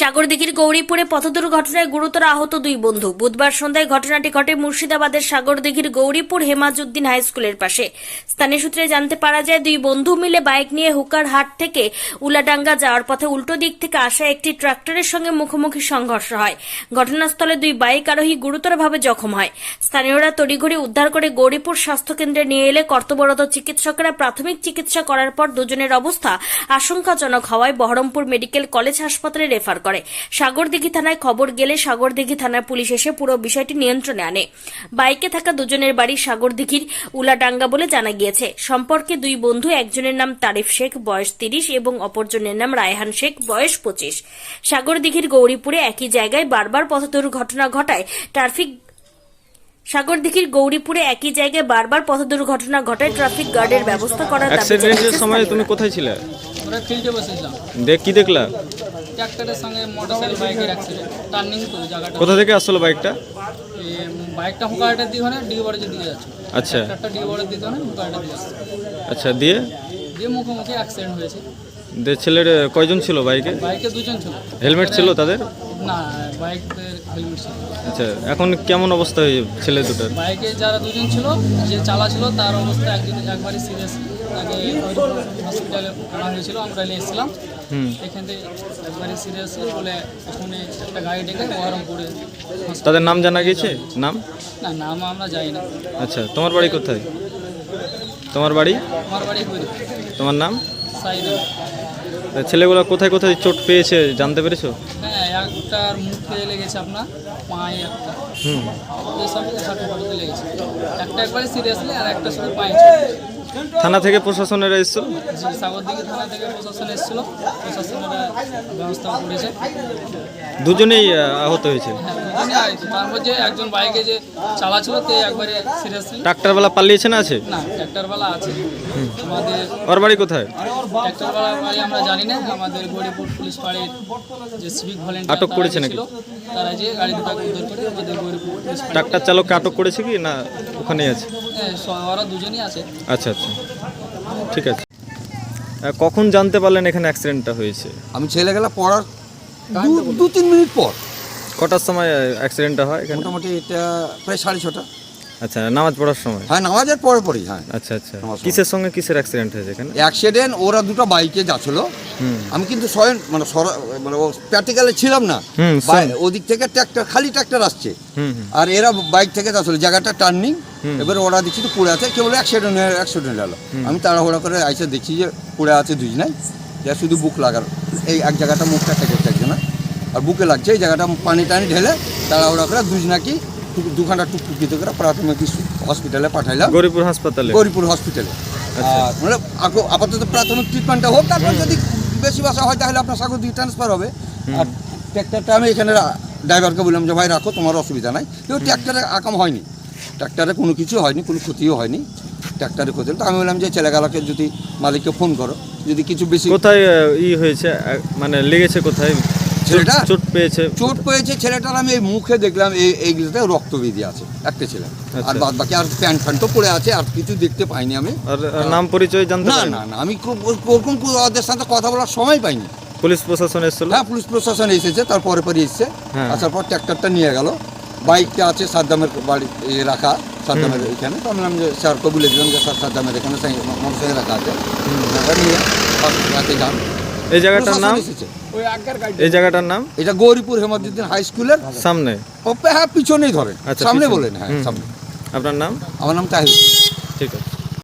সাগরদিঘির গৌরীপুরে পথ দুর্ঘটনায় গুরুতর আহত দুই বন্ধু। বুধবার সন্ধ্যায় ঘটনাটি ঘটে মুর্শিদাবাদের সাগরদিঘির গৌরীপুর হেমাজুদ্দিন হাই স্কুলের পাশে। স্থানীয় সূত্রে জানতে পারা যায়, দুই বন্ধু মিলে বাইক নিয়ে হুকার হাট থেকে উলাডাঙ্গা যাওয়ার পথে উল্টো দিক থেকে আসা একটি ট্রাক্টরের সঙ্গে মুখোমুখি সংঘর্ষ হয়। ঘটনাস্থলে দুই বাইক আরোহী গুরুতরভাবে জখম হয়। স্থানীয়রা তড়িঘড়ি উদ্ধার করে গৌরীপুর স্বাস্থ্যকেন্দ্রে নিয়ে এলে কর্তব্যরত চিকিৎসকেরা প্রাথমিক চিকিৎসা করার পর দুজনের অবস্থা আশঙ্কাজনক হওয়ায় বহরমপুর মেডিকেল কলেজ হাসপাতালে রেফার করে। সাগরদিঘি থানায় খবর গেলে সাগরদিঘি থানার পুলিশ এসে পুরো বিষয়টি নিয়ন্ত্রণে আনে। বাইকে থাকা দুজনের বাড়ি সাগরদিঘির উলাডাঙ্গা বলে জানা গিয়েছে। সম্পর্কে দুই বন্ধু একজনের নাম তারিফ শেখ বয়স তিরিশ এবং অপরজনের নাম রায়হান শেখ বয়স পঁচিশ। সাগরদিঘির গৌরীপুরে একই জায়গায় বারবার পথ দুর্ঘটনা ঘটায় ট্রাফিক সাগরদিঘির গৌরীপুরে একই জায়গায় বারবার পথ দুর্ঘটনা ঘটায় ট্রাফিক গার্ডের ব্যবস্থা করার দাবি অ্যাক্সিডেন্টের সময় তুমি কোথায় ছিলে? ওরা ফিল্ডে বসেছিলাম দেখ কি দেখলা? ট্র্যাক্টরের সঙ্গে মোটরসাইকেল বাইকের অ্যাক্সিডেন্ট টার্নিং তো জায়গাটা। কোথা থেকে আসলো বাইকটা? এ, বাইকটা হুকারটার দিকে মানে ডি বড়ের দিকে যাচ্ছে। আচ্ছা। ট্রাক্টরটা ডি বড়ের দিকে মানে হুকারটার দিকে যাচ্ছে। আচ্ছা দিয়ে? দিয়ে মুখোমুখি অ্যাক্সিডেন্ট হয়েছে। দে ছেলের কয়জন ছিল বাইকে? বাইকে দুজন ছিল। হেলমেট ছিল তাদের? না বাইকের হেলমেট ছিল। আচ্ছা এখন কেমন অবস্থা হয়েছে ছেলে দুটার? বাইকে যারা দুজন ছিল যে চালা ছিল তার অবস্থা একজন একবারই সিরিয়াস তাকে হসপিটালে আনা হয়েছিল আমরা নিয়ে এসেছিলাম। এখান থেকে একবারই সিরিয়াস বলে এখানে একটা গাড়ি ডেকে বহরমপুরে তাদের নাম জানা গেছে নাম? না নাম আমরা যাই না। আচ্ছা তোমার বাড়ি কোথায়? তোমার বাড়ি? আমার বাড়ি তোমার নাম? সাইড ছেলেগুলো কোথায় কোথায় চোট পেয়েছে জানতে পেরেছ? হ্যাঁ একটার মুখে লেগেছে আপনার পায়ে একটা। হুম। হাঁটু লেগেছে। একটা একবারে সিরিয়াসলি আর একটা শুধু পায়ে থানা থেকে প্রশাসনেরা এসেছিল সাগরদিঘি থানা থেকে প্রশাসন এসেছিল। প্রশাসনেরা ব্যবস্থা করেছে। দুজনেই আহত হয়েছে হ্যাঁ তার মধ্যে একজন বাইকে যে চালাচ্ছিল তে একবারে সিরিয়াসলি পালিয়েছে না আছে? না ট্র্যাক্টরওয়ালা আছে। আমাদের ওর বাড়ি কোথায়? বাড়ি আমরা জানি না। আমাদের গরিপুর পুলিশ ফাঁড়ির যে সিভিক ভলেন্টিয়ার আটক করেছে নাকি? তারা যে গাড়ি দুটাকে উদ্ধার করে আমাদের গরিপুর পুলিশ ফাঁড়ি ডাক্তার চালককে আটক করেছে কি? না ওখানেই আছে। হ্যাঁ, ওরা দুজনই আছে। আচ্ছা আচ্ছা। ঠিক আছে। কখন জানতে পারলেন এখানে অ্যাক্সিডেন্টটা হয়েছে? আমি ছেলে গেলা পড়ার দু- তিন মিনিট পর। কটার সময় অ্যাক্সিডেন্টটা হয় এখানে? মোটামুটি এটা প্রায় সাড়ে ছটা। আচ্ছা নামাজ পড়ার সময়? হ্যাঁ নামাজের পরে পরেই হ্যাঁ। আচ্ছা আচ্ছা। কিসের সঙ্গে কিসের অ্যাক্সিডেন্ট হয়েছে এখানে? অ্যাক্সিডেন্ট ওরা দুটো বাইকে যাচ্ছিল। হুম। আমি কিন্তু স্বয়ং মানে সরা- মানে প্র্যাকটিক্যালে ছিলাম না। ওদিক থেকে ট্র্যাক্টর খালি ট্র্যাক্টর আসছে। আর এরা বাইক থেকে যাচ্ছিল। জায়গাটা টার্নিং। এবার ওরা দেখছি তো পড়ে আছে কেবল অ্যাক্সিডেন্ট অ্যাক্সিডেন্ট হলো আমি তাড়াহুড়া করে আইসে দেখছি যে পড়ে আছে দুজনাই। যা শুধু বুক লাগার। এই এক জায়গাটা মুখটা কেটেছে একজনা আর বুকে লাগছে এই জায়গাটা পানি টানি ঢেলে তাড়াহুড়া করে দুজনাকে টুক- দুখানা টুকটুকিতে করে প্রাথমিক হসপিটালে পাঠাইলাম। গরিপুর হাসপাতালে? গৌরীপুর হসপিটালে আচ্ছা। মানে আপাতত প্রাথমিক ট্রিটমেন্টটা হোক তারপর যদি বেশি বাসা হয় তাহলে আপনার সাগর দিকে ট্রান্সফার হবে। আর ট্র্যাক্টরটা আমি এখানে ড্রাইভারকে বললাম যে ভাই রাখো তোমার অসুবিধা নাই। কিন্তু ট্র্যাক্টরে আকাম হয়নি। ট্র্যাক্টরে কোনো কিছু হয়নি কোনো ক্ষতিও হয়নি ট্র্যাক্টরে ক্ষতি তো আমি বললাম যে ছেলেগালাকে যদি মালিককে ফোন করো যদি কিছু বেশি কোথায় ই হয়েছে মানে লেগেছে কোথায়? ছেলেটা? চোট- পেয়েছে? চোট পেয়েছে ছেলেটার আমি এই মুখে দেখলাম এই এইগুলোতে রক্ত বেরিয়ে আছে একটা ছেলে। আর আচ্ছা। বাদ বাকি আর প্যান্ট ফ্যান্ট তো পড়ে আছে আর কিছু দেখতে পাইনি আমি। আর নাম পরিচয় জানতে না না না আমি খুব ওরকম ওদের সাথে কথা বলার সময় পাইনি। পুলিশ প্রশাসন এসেছিল? হ্যাঁ পুলিশ প্রশাসন এসেছে তারপরে পরে এসেছে হ্যাঁ। আসার পর ট্র্যাক্টরটা নিয়ে গেল। বাইকটা আছে সাদ্দামের বাড়ি রাখা সাদ্দামের এখানে। তো আমি যে স্যার বলে দিলাম যে স্যার সাদ্দামের এখানে মোটরসাইকেল রাখা আছে। রাতে যান। এই জায়গাটার নাম? এই জায়গাটার নাম? এটা গৌরীপুর হেমাদুদ্দিন হাই স্কুলের সামনে। হ্যাঁ পিছনেই ধরে আচ্ছা, সামনে বলেন হ্যাঁ সামনে। আপনার নাম? আমার নাম তাহির। ঠিক আছে।